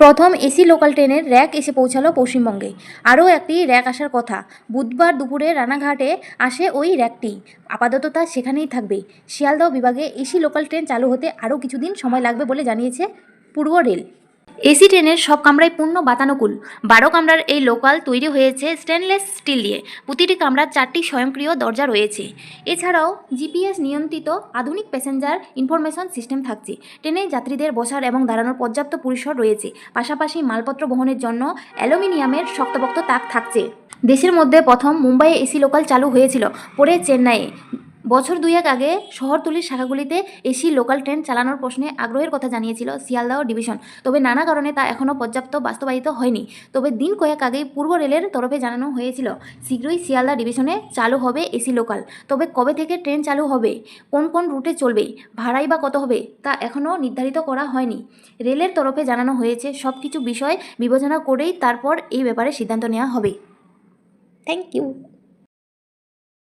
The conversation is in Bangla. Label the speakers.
Speaker 1: প্রথম এসি লোকাল ট্রেনের র্যাক এসে পৌঁছালো পশ্চিমবঙ্গে। আরও একটি র্যাক আসার কথা। বুধবার দুপুরে রানাঘাটে আসে ওই র্যাকটি। আপাতত তা সেখানেই থাকবে। শিয়ালদহ বিভাগে এসি লোকাল ট্রেন চালু হতে আরও কিছুদিন সময় লাগবে বলে জানিয়েছে পূর্ব রেল। এসি ট্রেনের সব কামরাই পূর্ণ বাতানুকূল। বারো কামরার এই লোকাল তৈরি হয়েছে স্টেনলেস স্টিল দিয়ে। প্রতিটি কামরার চারটি স্বয়ংক্রিয় দরজা রয়েছে। এছাড়াও জিপিএস নিয়ন্ত্রিত আধুনিক প্যাসেঞ্জার ইনফরমেশন সিস্টেম থাকছে। ট্রেনে যাত্রীদের বসার এবং দাঁড়ানোর পর্যাপ্ত পরিসর রয়েছে। পাশাপাশি মালপত্র বহনের জন্য অ্যালুমিনিয়ামের শক্তপোক্ত তাক থাকছে। দেশের মধ্যে প্রথম মুম্বাইয়ে এসি লোকাল চালু হয়েছিল, পরে চেন্নাইয়ে। বছর দুয়েক আগে শহরতলির শাখাগুলিতে এসি, লোকাল ট্রেন চালানোর প্রশ্নে আগ্রহের কথা জানিয়েছিল শিয়ালদহ ডিভিশন। তবে নানা কারণে তা এখনও পর্যাপ্ত বাস্তবায়িত হয়নি। তবে দিন কয়েক আগেই পূর্ব রেলের তরফে জানানো হয়েছিল, শীঘ্রই শিয়ালদা ডিভিশনে চালু হবে এসি, লোকাল। তবে কবে থেকে ট্রেন চালু হবে, কোন কোন রুটে চলবে, ভাড়াই বা কত হবে, তা এখনও নির্ধারিত করা হয়নি। রেলের তরফে জানানো হয়েছে সব কিছু বিষয় বিবেচনা করেই তারপর এই ব্যাপারে সিদ্ধান্ত নেওয়া হবে। Thank you.